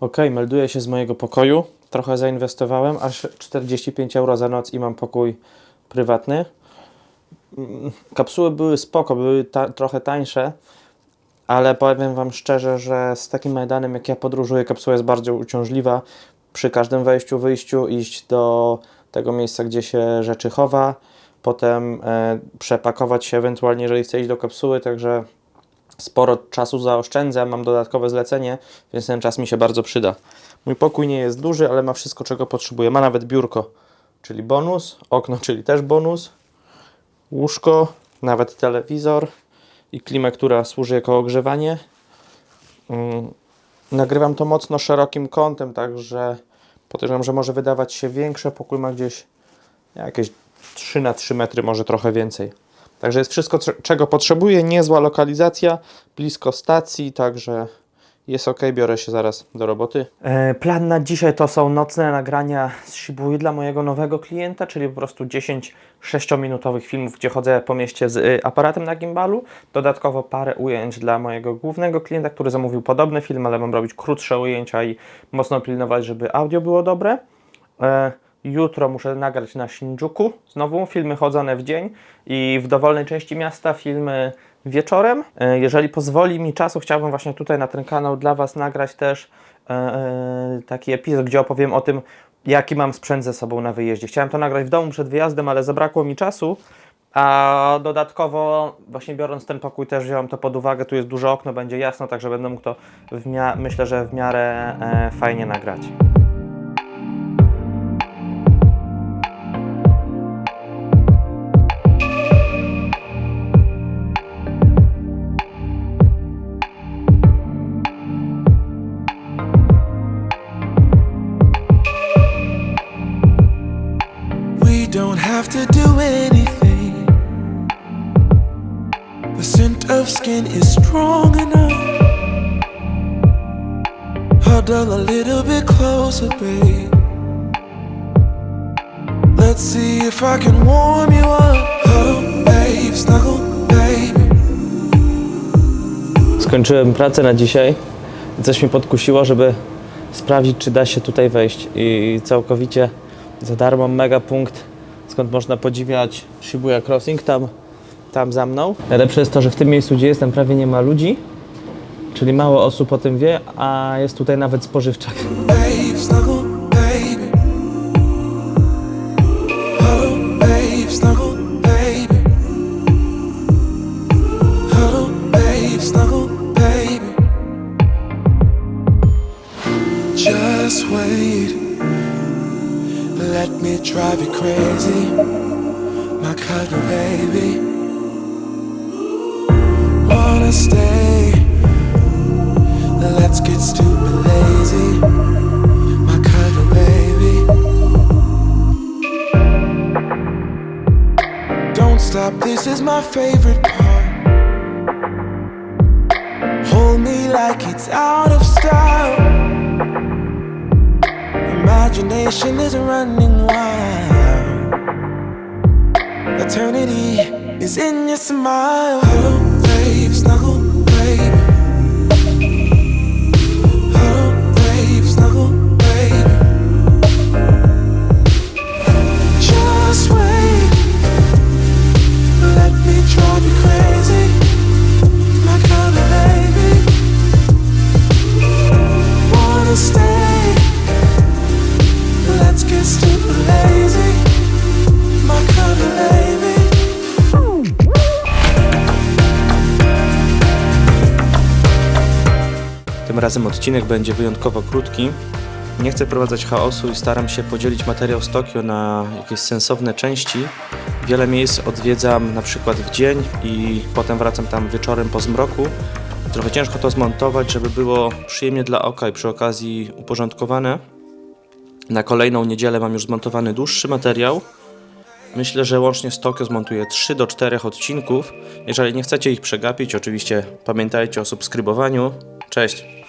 Ok, melduję się z mojego pokoju. Trochę zainwestowałem, aż 45 euro za noc i mam pokój prywatny. Mm, Kapsuły były spoko, były ta, trochę tańsze, ale powiem Wam szczerze, że z takim Majdanem jak ja podróżuję, kapsuła jest bardzo uciążliwa. Przy każdym wejściu, wyjściu iść do tego miejsca, gdzie się rzeczy chowa, potem e, przepakować się ewentualnie, jeżeli chce iść do kapsuły, także sporo czasu zaoszczędzę, mam dodatkowe zlecenie, więc ten czas mi się bardzo przyda. Mój pokój nie jest duży, ale ma wszystko, czego potrzebuję. Ma nawet biurko, czyli bonus, okno, czyli też bonus, łóżko, nawet telewizor i klimę, która służy jako ogrzewanie. Mm, Nagrywam to mocno szerokim kątem, także podejrzewam, że może wydawać się większe. Pokój ma gdzieś jakieś 3 na 3 metry, może trochę więcej. Także jest wszystko, czego potrzebuję. Niezła lokalizacja, blisko stacji, także jest ok. Biorę się zaraz do roboty. E, plan na dzisiaj to są nocne nagrania z Shibui dla mojego nowego klienta, czyli po prostu 10 6-minutowych filmów, gdzie chodzę po mieście z y, aparatem na gimbalu. Dodatkowo parę ujęć dla mojego głównego klienta, który zamówił podobny film, ale mam robić krótsze ujęcia i mocno pilnować, żeby audio było dobre. Jutro muszę nagrać na Shinjuku. Znowu filmy chodzone w dzień i w dowolnej części miasta filmy wieczorem. E, jeżeli pozwoli mi czasu, chciałbym właśnie tutaj na ten kanał dla Was nagrać też e, e, taki epizod, gdzie opowiem o tym, jaki mam sprzęt ze sobą na wyjeździe. Chciałem to nagrać w domu przed wyjazdem, ale zabrakło mi czasu. A dodatkowo, właśnie biorąc ten pokój, też wziąłem to pod uwagę. Tu jest duże okno, będzie jasno, także będę mógł to w myślę, że w miarę e, fajnie nagrać. Don't have to do anything. The scent of skin is strong enough. Huddle a little bit closer, babe. Let's see if I can warm you up. Huddle, babe, snuggle, baby. Skończyłem pracę na dzisiaj. Coś mnie podkusiło, żeby sprawdzić, czy da się tutaj wejść. I całkowicie za darmo mega punkt, skąd można podziwiać Shibuya Crossing tam, tam za mną. Najlepsze jest to, że w tym miejscu, gdzie jestem, prawie nie ma ludzi, czyli mało osób o tym wie, a jest tutaj nawet spożywczak. Babe, snuggle, Let me drive you crazy, my cuddle baby. Wanna stay? Let's get stupid lazy, my cuddle baby. Don't stop, this is my favorite part. Hold me like it's out of style. Imagination is running wild. Eternity is in your smile. Hello, babe, Tym razem odcinek będzie wyjątkowo krótki. Nie chcę prowadzać chaosu i staram się podzielić materiał z Tokio na jakieś sensowne części. Wiele miejsc odwiedzam na przykład w dzień i potem wracam tam wieczorem po zmroku. Trochę ciężko to zmontować, żeby było przyjemnie dla oka i przy okazji uporządkowane. Na kolejną niedzielę mam już zmontowany dłuższy materiał. Myślę, że łącznie z Tokio zmontuję 3 do 4 odcinków. Jeżeli nie chcecie ich przegapić, oczywiście pamiętajcie o subskrybowaniu. Cześć!